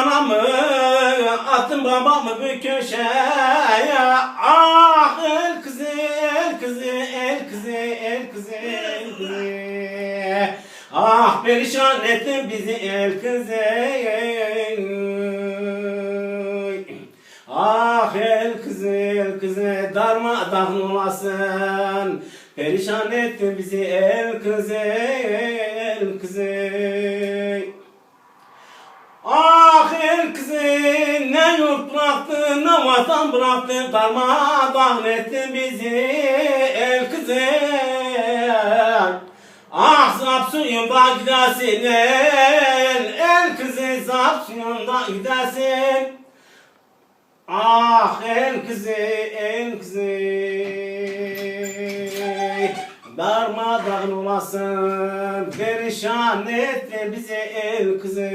Anamı attım babamı bir köşeye. Ah el kızı el kızı el kızı el kızı el kızı. Ah perişan ettin bizi el kızı. Ah el kızı el kızı darmadağın olasın. Perişan ettin bizi el kızı el kızı vatan bıraktın darmadağın ettin bizi el kızı Ah Zapsuyum'da gidersin el, el kızı Zapsuyum'da gidersin. Ah el kızı el kızı Darmadağın olasın Perişan etti bizi el kızı